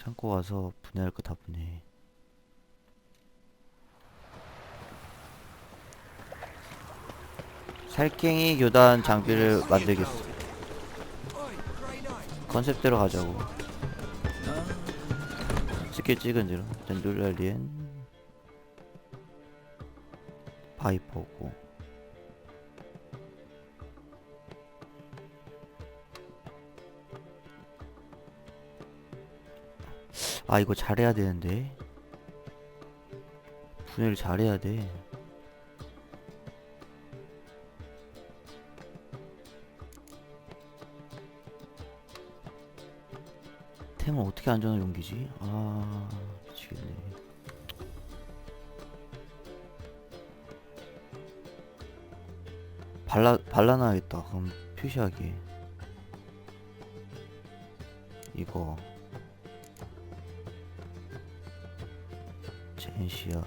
창고 와서 분해할 거 다 분해. 살쾡이 교단 장비를 만들겠어. 컨셉대로 가자고. 스킬 찍은 대로. 덴돌랄리엔 바이퍼고. 아 이거 잘해야 되는데. 분해를 잘해야 돼. 템을 어떻게 안전을 옮기지? 아 미치겠네. 발라 발라놔야겠다. 그럼 표시하기 이거 信息啊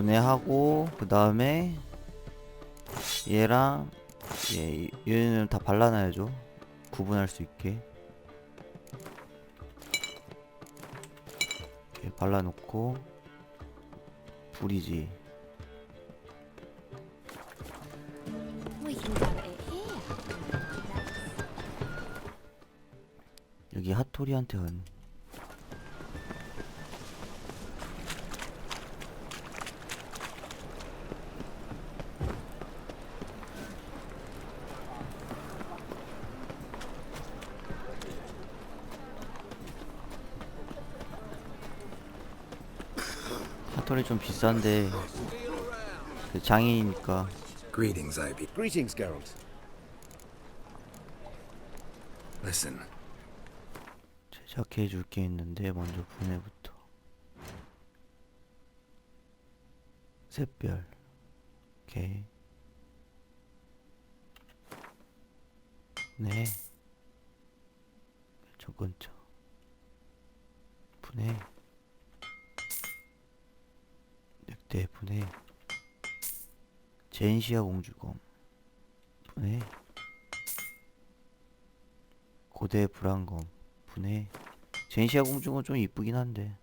분해하고 그 다음에 얘랑 얘 얘는 다 발라놔야죠 구분할 수 있게 이렇게 발라놓고 불이지. 여기 핫토리한테 은 핫토리 좀 비싼데 그 장인이니까. Greetings, Ivy. Greetings, Geralt. Listen, 제작해 줄 게 있는데 먼저 분해부터. 샛별. 오케이. 네. 조건적 분해 늑대 분해 젠시아 공주검 분해 고대 불안검 분해 젠시아 공주는 좀 이쁘긴 한데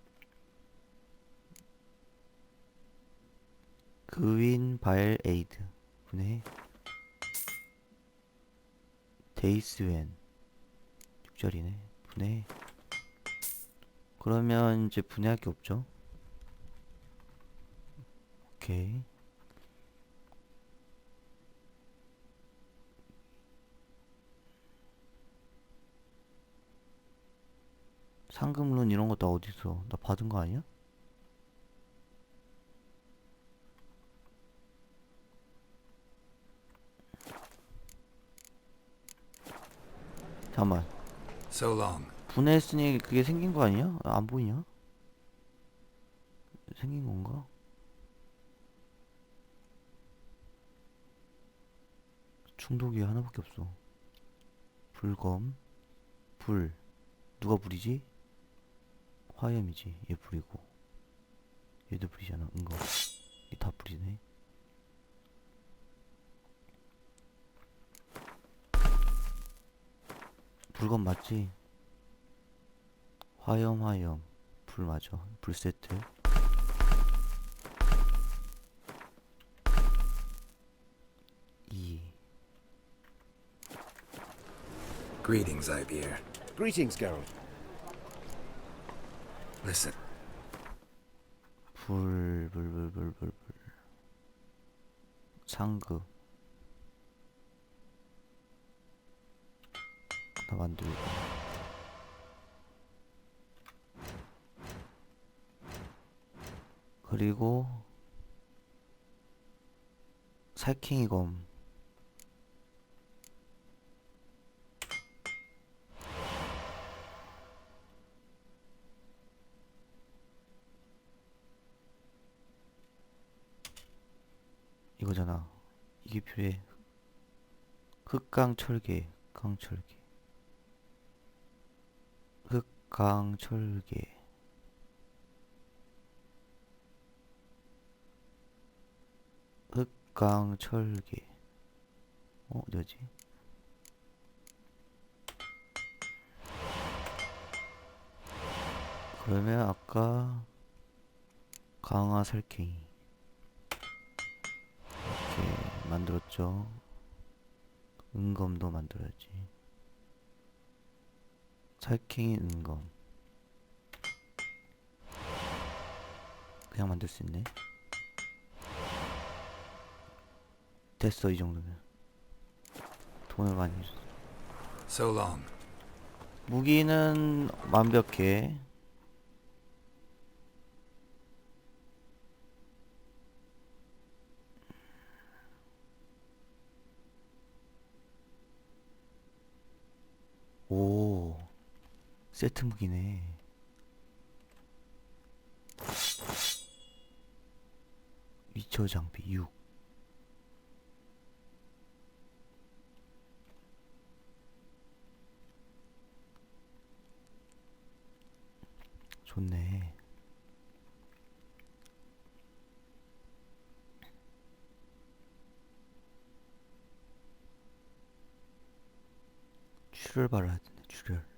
그윈 바엘 에이드 분해 데이스웬 6절이네 분해 그러면 이제 분해할 게 없죠 오케이 상금룬 이런 거 다 어디서 나 받은 거 아니야? 잠깐만 so long. 분해했으니 그게 생긴 거 아니야? 아, 안 보이냐? 생긴 건가? 충독이 하나밖에 없어. 불검 불. 누가 불이지? 화염이지. 얘 불이고. 얘도 불이잖아. 은거. 이다 불이네. 불검 맞지? 화염 화염. 불 맞아. 불 세트 Greetings, Ibeer. Greetings, Geralt. Listen. 불, 불, 불, 불, 불, 불. 상급. 하나 만들고. 그리고 살킹이 검. 이거잖아. 이게 필요해 흑강철개 강철개 흑강철개 흑강철개 어 어디지? 그러면 아까 강화 살쾡이 이렇게 만들었죠. 은검도 만들어야지. 살쾡이 은검. 그냥 만들 수 있네. 됐어 이 정도면. 돈을 많이 줬어 So long. 무기는 완벽해 오 세트 무기네. 위쳐 장비 6 좋네. 출혈 발라야 되네 출혈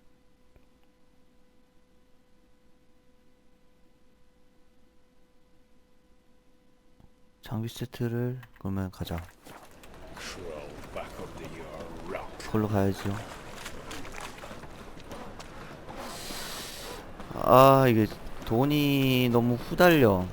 장비 세트를 그러면 가자. 그걸로 가야죠 아 이게 돈이 너무 후달려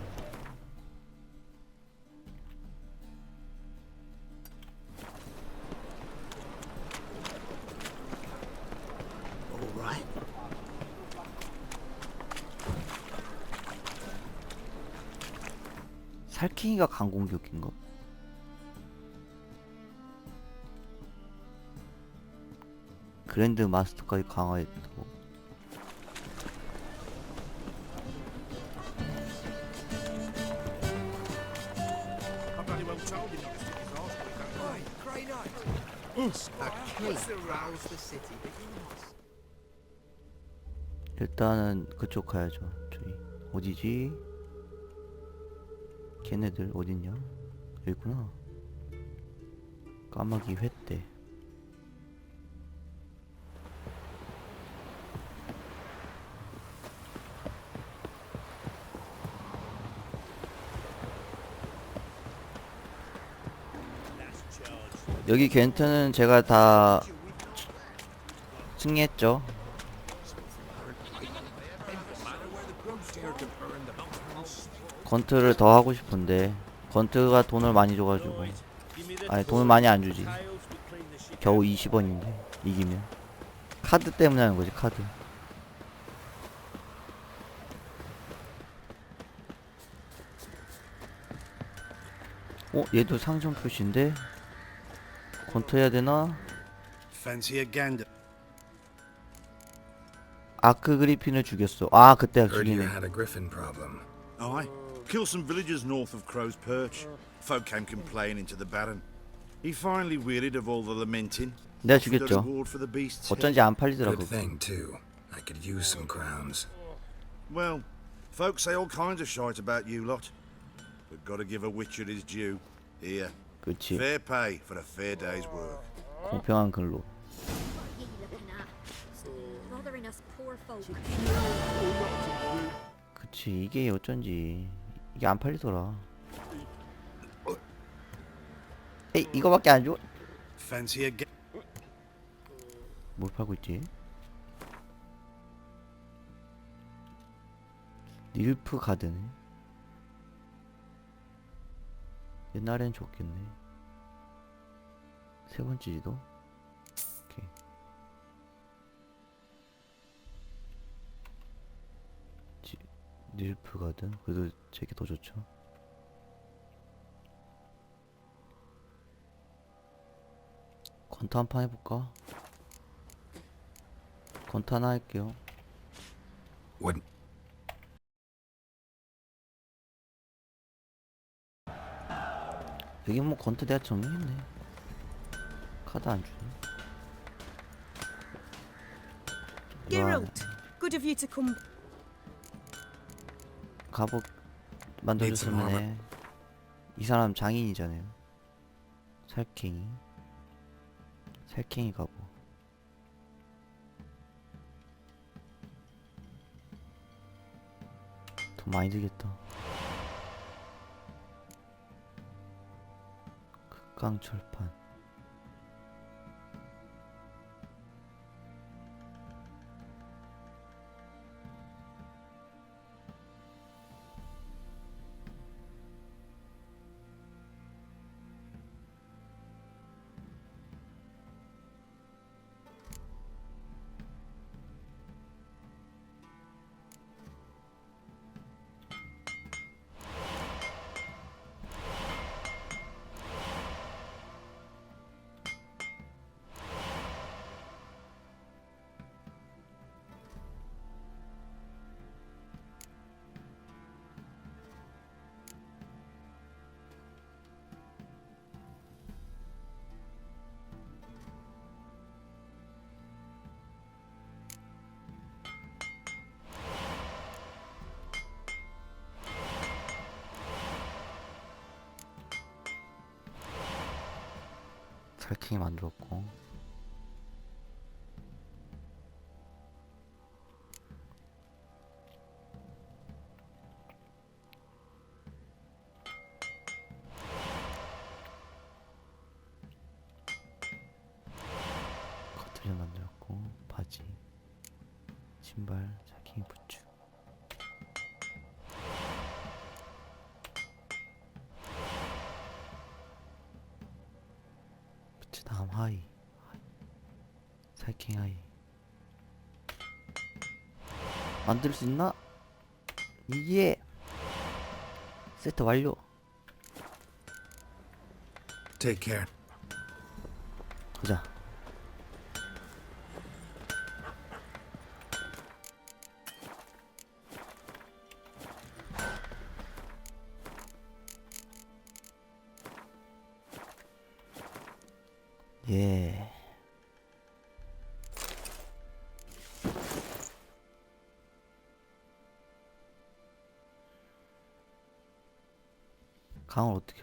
살쾡이가 강공격인가? 그랜드 마스터까지 강화했다고. 일단은 그쪽 가야죠 저기 어디지? 걔네들 어딨냐? 여기 있구나. 까마귀 횟대. 여기 겐트는 제가 다 승리했죠 건트를 더 하고 싶은데 건트가 돈을 많이 줘가지고. 아니 돈을 많이 안 주지. 겨우 20원인데 이기면. 카드 때문에 하는 거지 카드. 어 얘도 상점 표시인데? 건트 해야 되나. 아크 그리핀을 죽였어. 아 그때 죽이네 had a griffin problem. Aye. Killed some villagers north of Crow's Perch. Folk came complaining to the Baron. He finally wearied of all the lamenting. 내가 offered a 죽였죠 reward for the beast's head. 어쩐지 안 팔리더라고 Good thing, too. I could use some crowns. Well, folk say all kinds of shite about you lot. But gotta give a witcher his due. Here, 그치 fair pay for a fair day's work. 공평한 근로 What are you looking at? Stop bothering us poor folk. 그치 이게 어쩐지 이게 안 팔리더라. 에이 이거밖에 안 줘? 뭘 팔고 있지? 닐프 가드네. 옛날엔 좋겠네. 세 번째 지도 닐프 가든 그래도 제게 더 좋죠. 건타 한 판 해볼까? 건타 하나 할게요. Wouldn't. 여기 뭐 건타 내가 정리했네. 카드 안 주네. Geralt, good of you to come. 갑옷 만들어줬으면 해. 이 사람 장인이잖아요. 살쾡이. 살쾡이 갑옷. 돈 많이 들겠다. 극강 철판. 살쾡이 만들었고. 커트를 만들었고 바지 신발 부츠 부츠 살킹 하이 만들 수 있나? 이게 세트 완료 Take care. 가자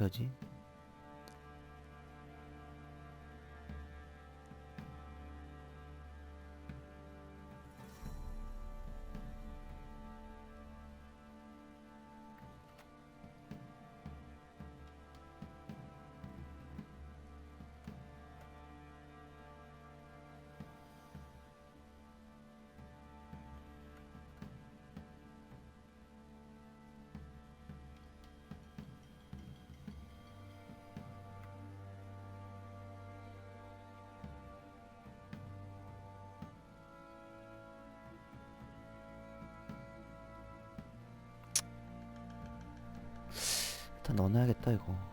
어떻게 하지? 넣어놔야겠다 이거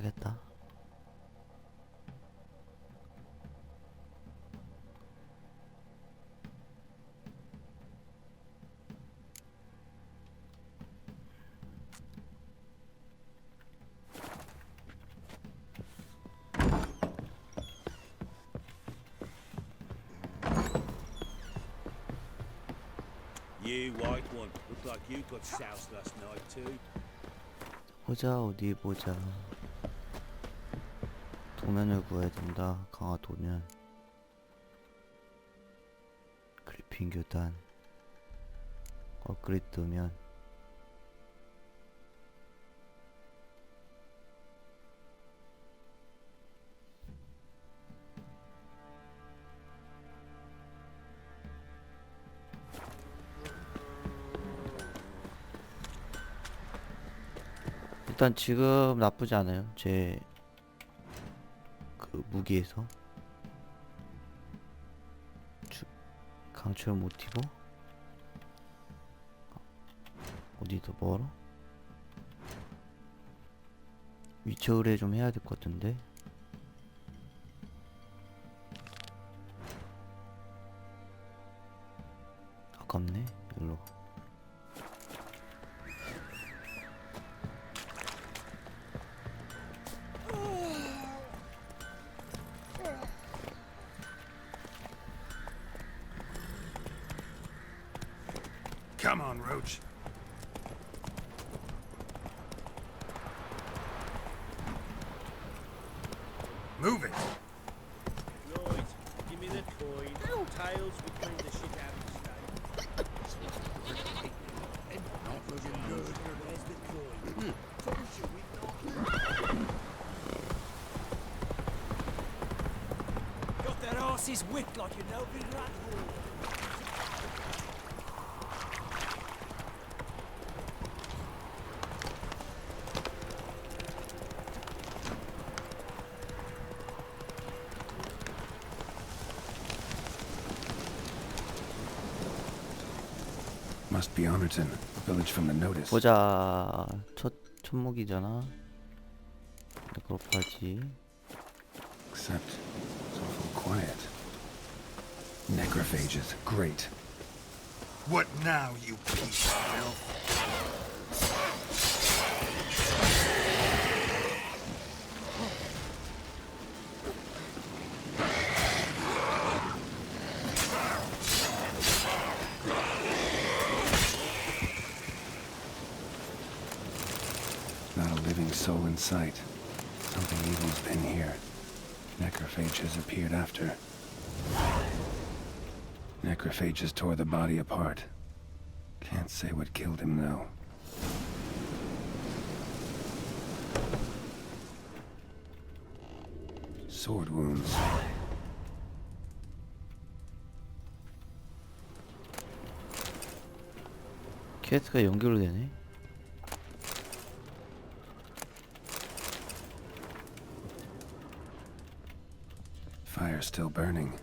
자겠다. You white one. Look like you got soused last night too. 보자 어디 보자. 도면을 구해야 된다. 강화 도면. 그리핀 교단. 업그레이드 도면. 일단 지금 나쁘지 않아요. 제 그 무기에서 주, 강철 모티브 어디 더 멀어? 위쳐 의뢰 좀 해야 될 것 같은데 Move it. Give me the coin. Tails clean the shit out of? Got their asses whipped like you know, big rat Honorton, a village from the notice. 보자 첫 첫목이잖아 네크로파지 Except it's awful quiet. Necrophages, great. What now, you piece of filth? sight. Something evil's been here. Necrophages appeared after. Necrophages tore the body apart. Can't say what killed him, though. Sword wounds. 퀘스트가 연결되네 still burning.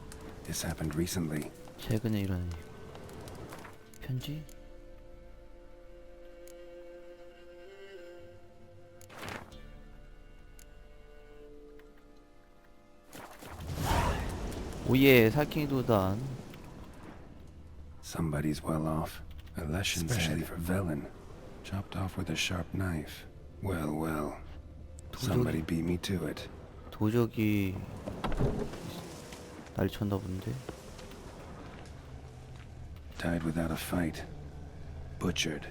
This happened recently. 최근에 일어난 일. 편지? 오예 살쾡이 도단 Somebody's well off. A lesson Especially for Velen. Chopped off with a sharp knife. Well, well. Somebody beat me to it. 도적이 날 쳤나 본데 Died without a fight. Butchered.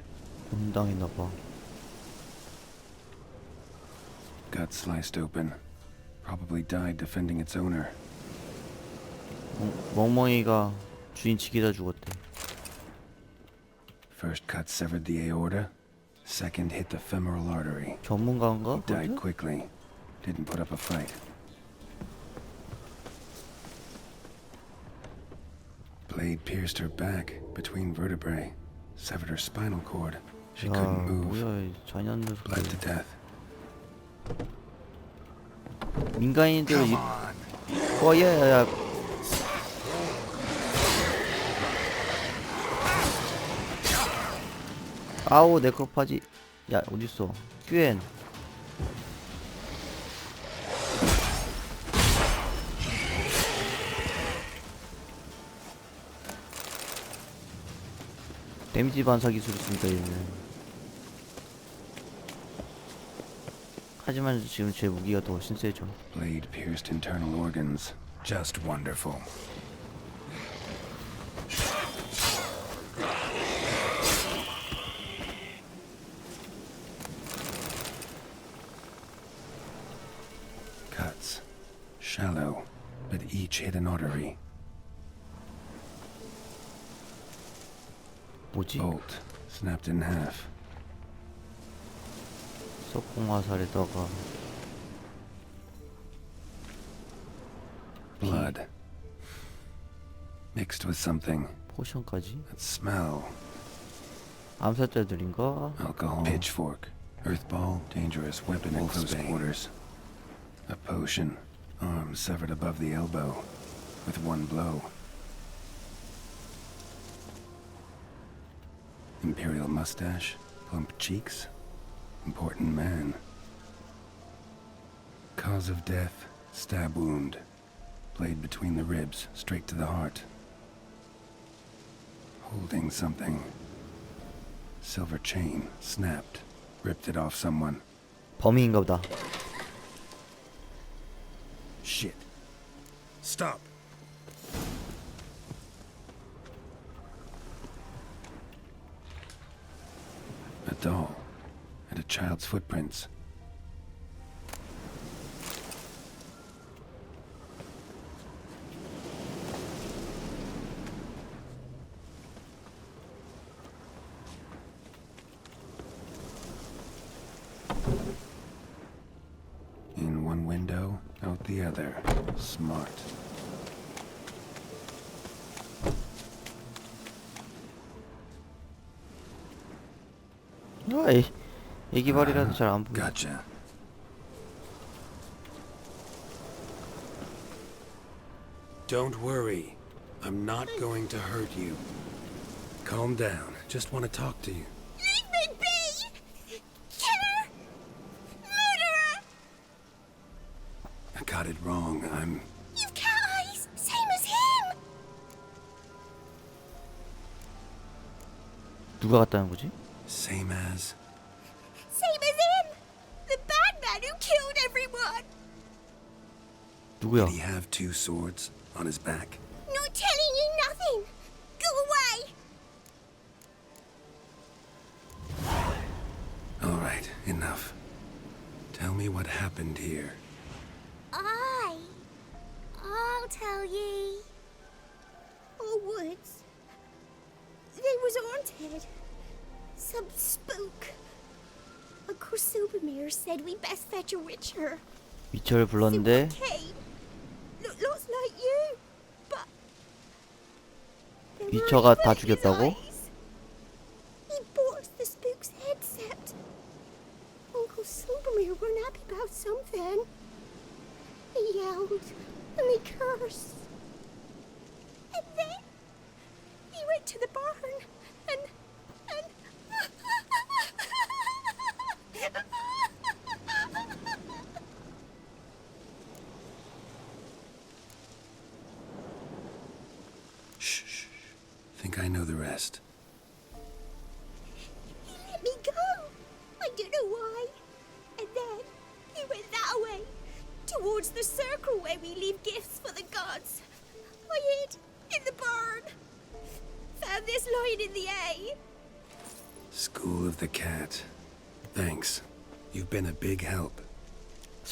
운당했나 봐 Gut sliced open. Probably died defending its owner. 멍- 멍멍이가 주인 지키다 죽었대 First cut severed the aorta. Second hit the femoral artery. 전문가인가? Died 그거죠? quickly. Didn't put up a fight. Blade pierced her back between vertebrae. Severed her spinal cord. She 야 couldn't move. 뭐야 이 녀석 Bled to death. 민간인들 이... on. 어예야 아우 네크로파지 야 어딨어 큐엔 데미지 반사 기술을 씁니다 얘는 하지만 지금 제 무기가 더 훨씬 세죠 Blade pierced internal organs. Just wonderful. Cuts. Shallow, but each hit an artery. 뭐지? Bolt snapped in half. 석궁 화살에다가 Blood. Mixed with something. 포션까지 That smell. 암살자들인가? Alcohol. Pitchfork. Earthball. Dangerous weapon in close quarters. A potion. Arm severed above the elbow. With one blow. Imperial mustache. Plump cheeks. Important man. Cause of death. Stab wound. Blade between the ribs. Straight to the heart. Holding something. Silver chain snapped, ripped it off someone. 범인인가 보다 Shit. Stop. A doll, and a child's footprints. In one window, out the other. Smart. 아이 애기발이라도 잘 안 보여 Gotcha. Don't worry. I'm not going to hurt you. Calm down. Just want to talk to you. Leave me be! Killer! Murderer! I got it wrong. I'm. You've cat eyes! Same as him! 누가 갔다는 거지? Same as. 누구야? Did he have two swords on his back? Not telling you nothing! Go away! All right, enough. Tell me what happened here. I. I'll tell ye. Oh, woods. They was haunted. Some spook. Uncle Silvermere said we best fetch a witcher. 위쳐를 불렀는데 weren't 다 죽였다고?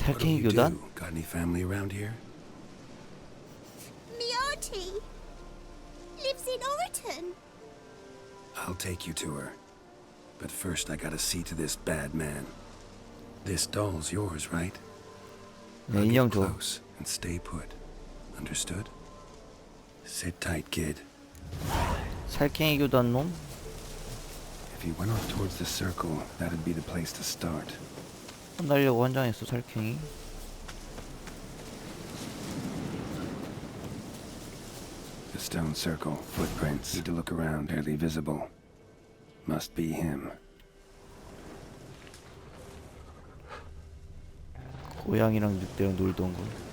What do 살쾡이 you 교단? do? Got any family around here? Me auntie lives in Overton. I'll take you to her. But first, I gotta see to this bad man. This doll's yours, right? 네, Now 인형 get 줘 close and stay put. Understood? Sit tight, kid. 살쾡이 교단 놈? If he went off towards the circle, that'd be the place to start. 혼나려고 환장했어 살쾡이 The stone circle, footprints. Need to look around, barely visible. Must be him. 고양이랑 늑대랑 놀던 거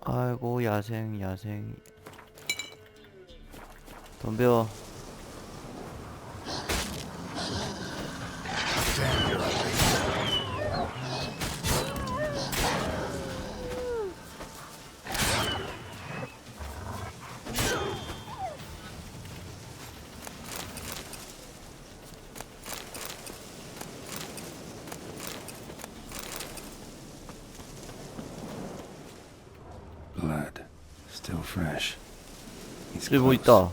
아이고 야생 야생. 덤벼 저기 뭐. 있다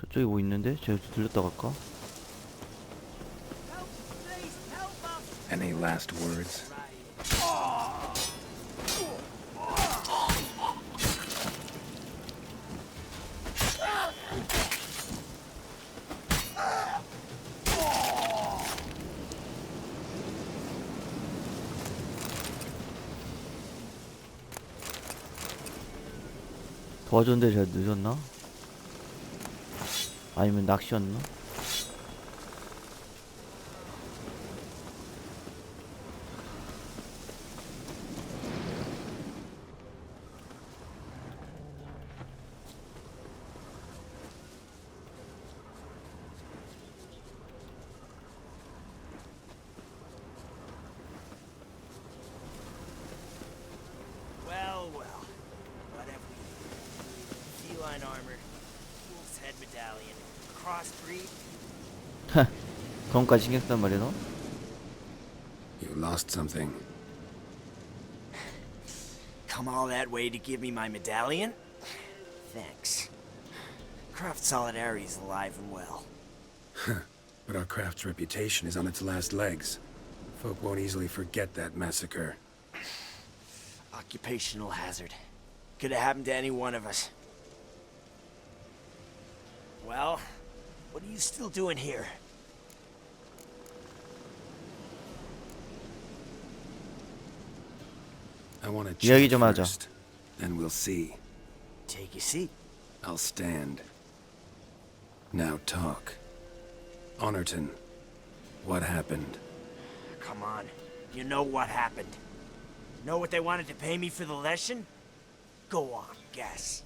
저쪽에 뭐 있는데? 제가 들렸다 갈까? Any last words? 도와줬는데 제가 늦었나? 아니면 낚시였나? 그런 거까지 신경 쓴단 말이야 너? You lost something. Come all that way to give me my medallion? Thanks. Craft Solidarity's alive and well. But our craft's reputation is on its last legs. Folk won't easily forget that massacre. Occupational hazard. Could have happened to any one of us. Well, what are you still doing here? I want to 이야기 check 좀 하자. first. Then we'll see. Take a seat. I'll stand. Now talk. Honorton, what happened? Come on. You know what happened. Know what they wanted to pay me for the lesson? Go on, guess.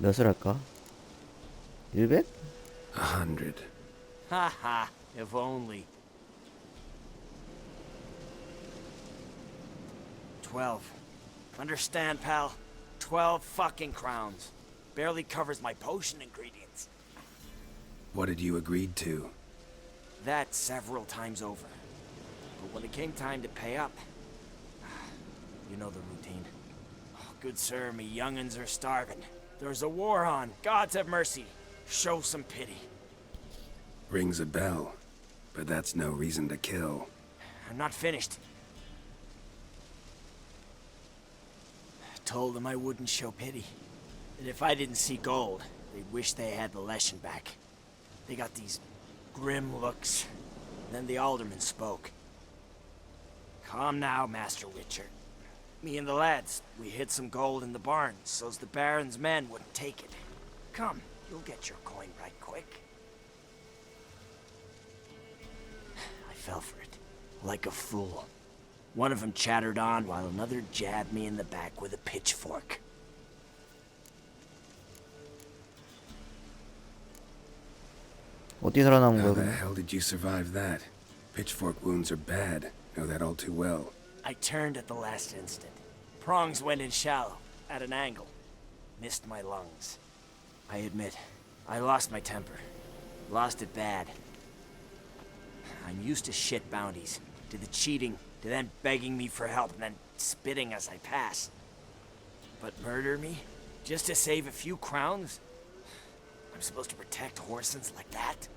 몇을 할까? 100? A hundred. Haha, if only. Twelve. Understand, pal? Twelve fucking crowns. Barely covers my potion ingredients. What had you agreed to? That several times over. But when it came time to pay up, you know the routine. Oh, good sir, me young'uns are starving. There's a war on. Gods have mercy. Show some pity. Rings a bell. But that's no reason to kill. I'm not finished. I told them I wouldn't show pity. That if I didn't see gold, they'd wish they had the Leshen back. They got these grim looks. Then the alderman spoke. Come now, Master Witcher. Me and the lads, we hid some gold in the barn so's the Baron's men wouldn't take it. Come, you'll get your coin right quick. I fell for it, like a fool. One of them chattered on while another jabbed me in the back with a pitchfork. 어떻게 살아남은 How 거야 the 그럼? hell did you survive that? Pitchfork wounds are bad. Know that all too well. I turned at the last instant. Prongs went in shallow, at an angle. Missed my lungs. I admit, I lost my temper. Lost it bad. I'm used to shit bounties, to the cheating, to them begging me for help and then spitting as I pass. But murder me? Just to save a few crowns? I'm supposed to protect Horsens like that?